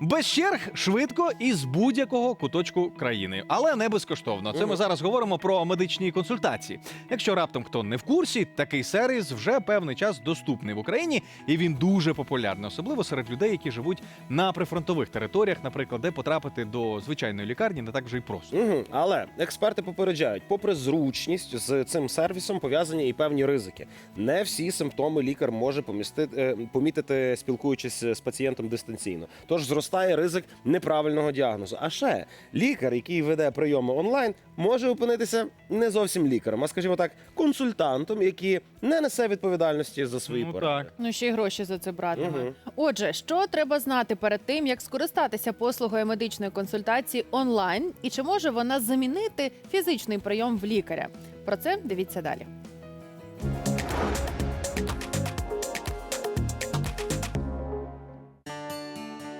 Без черг швидко і з будь-якого куточку країни, але не безкоштовно. Це ми зараз говоримо про медичні консультації. Якщо раптом хто не в курсі, такий сервіс вже певний час доступний в Україні, і він дуже популярний, особливо серед людей, які живуть на прифронтових територіях, наприклад, де потрапити до звичайної лікарні не так вже й просто. Угу. Але експерти попереджають, попри зручність з цим сервісом пов'язані і певні ризики. Не всі симптоми лікар може помістити, е, помітити, спілкуючись з пацієнтом дистанційно. Тож зростає ризик неправильного діагнозу. А ще лікар, який веде прийоми онлайн, може опинитися не зовсім лікарем, а скажімо так, консультантом, який не несе відповідальності за свої Ну, поради. так. Ну ще й гроші за це братиме. Мгм. Отже, що треба знати перед тим, як скористатися послугою медичної консультації онлайн, і чи може вона замінити фізичний прийом в лікаря? Про це дивіться далі.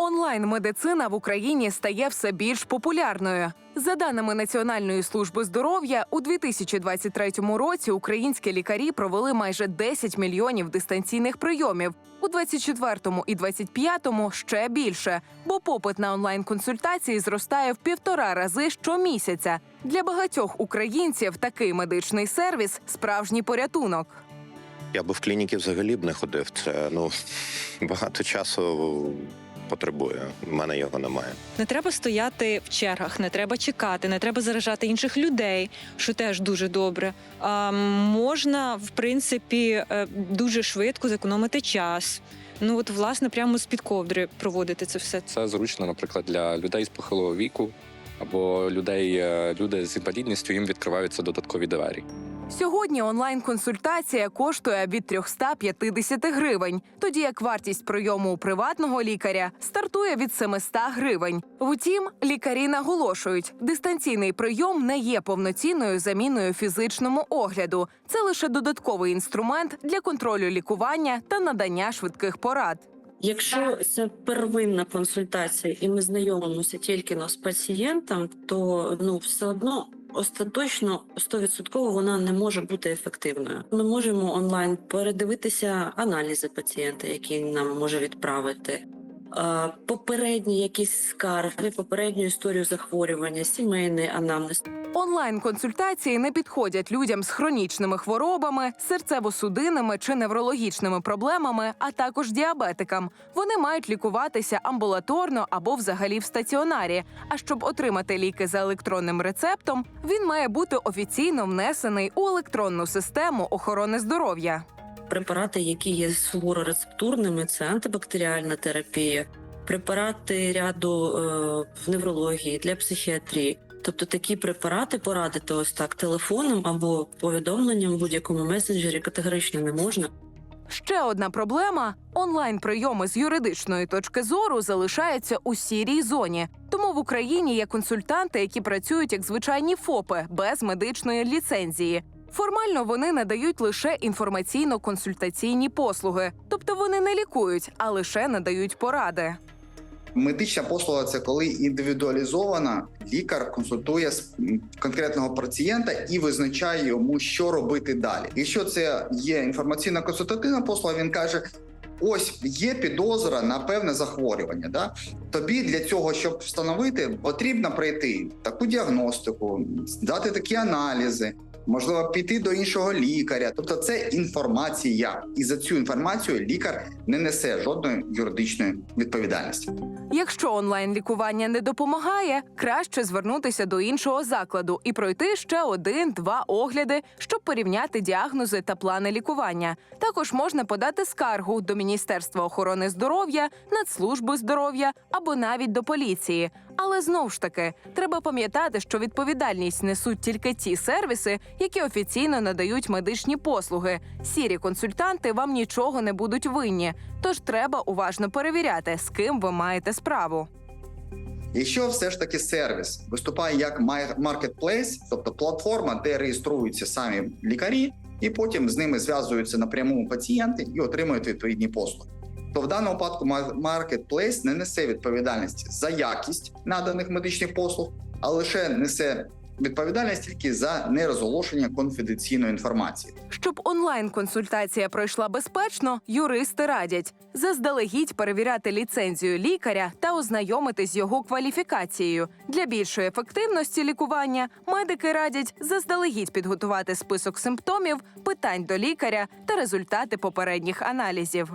Онлайн-медицина в Україні стає все більш популярною. За даними Національної служби здоров'я, у 2023 році українські лікарі провели майже 10 мільйонів дистанційних прийомів. У 24-му і 25-му ще більше, бо попит на онлайн-консультації зростає в півтора рази щомісяця. Для багатьох українців такий медичний сервіс справжній порятунок. Я би в клініки взагалі б не ходив. Це ну багато часу потребує. У мене його немає. Не треба стояти в чергах, не треба чекати, не треба заражати інших людей, що теж дуже добре. А, можна, в принципі, е, дуже швидко зекономити час. Ну от, власне, прямо з під ковдри проводити це все. Це зручно, наприклад, для людей з похилого віку або людей, е, люди з інвалідністю, їм відкриваються додаткові двері. Сьогодні онлайн-консультація коштує від 350 гривень, тоді як вартість прийому у приватного лікаря стартує від 700 гривень. Втім, лікарі наголошують, дистанційний прийом не є повноцінною заміною фізичному огляду. Це лише додатковий інструмент для контролю лікування та надання швидких порад. Якщо це первинна консультація, і ми знайомимося тільки з пацієнтом, то ну все одно остаточно 100% вона не може бути ефективною. Ми можемо онлайн передивитися аналізи пацієнта, які нам може відправити. Попередні якісь скарги, попередню історію захворювання, сімейний анамнез. Онлайн-консультації не підходять людям з хронічними хворобами, серцево-судинними чи неврологічними проблемами, а також діабетикам. Вони мають лікуватися амбулаторно або взагалі в стаціонарі. А щоб отримати ліки за електронним рецептом, він має бути офіційно внесений у електронну систему охорони здоров'я. Препарати, які є суворо рецептурними, це антибактеріальна терапія, препарати ряду е, в неврології для психіатрії. Тобто такі препарати порадити ось так телефоном або повідомленням в будь-якому месенджері категорично не можна. Ще одна проблема: онлайн-прийоми з юридичної точки зору залишаються у сірій зоні. Тому в Україні є консультанти, які працюють як звичайні ФОПи без медичної ліцензії. Формально вони надають лише інформаційно-консультаційні послуги, тобто вони не лікують, а лише надають поради. Медична послуга це коли індивідуалізована лікар консультує з конкретного пацієнта і визначає йому, що робити далі. Якщо це є інформаційна консультативна послуга, він каже: ось є підозра на певне захворювання. Да? Тобі для цього, щоб встановити, потрібно пройти таку діагностику, здати такі аналізи. Можливо, піти до іншого лікаря, тобто це інформація, і за цю інформацію лікар не несе жодної юридичної відповідальності. Якщо онлайн-лікування не допомагає, краще звернутися до іншого закладу і пройти ще один-два огляди, щоб порівняти діагнози та плани лікування. Також можна подати скаргу до Міністерства охорони здоров'я, Нацслужби здоров'я або навіть до поліції. Але знову ж таки, треба пам'ятати, що відповідальність несуть тільки ті сервіси, які офіційно надають медичні послуги. Сірі консультанти вам нічого не будуть винні. Тож треба уважно перевіряти, з ким ви маєте справу. Якщо все ж таки сервіс виступає як маркетплейс, тобто платформа, де реєструються самі лікарі, і потім з ними зв'язуються напряму пацієнти і отримують відповідні послуги. То в даному випадку маркетплейс не несе відповідальності за якість наданих медичних послуг, а лише несе відповідальність тільки за нерозголошення конфіденційної інформації. Щоб онлайн-консультація пройшла безпечно, юристи радять заздалегідь перевіряти ліцензію лікаря та ознайомитись з його кваліфікацією. Для більшої ефективності лікування медики радять заздалегідь підготувати список симптомів, питань до лікаря та результати попередніх аналізів.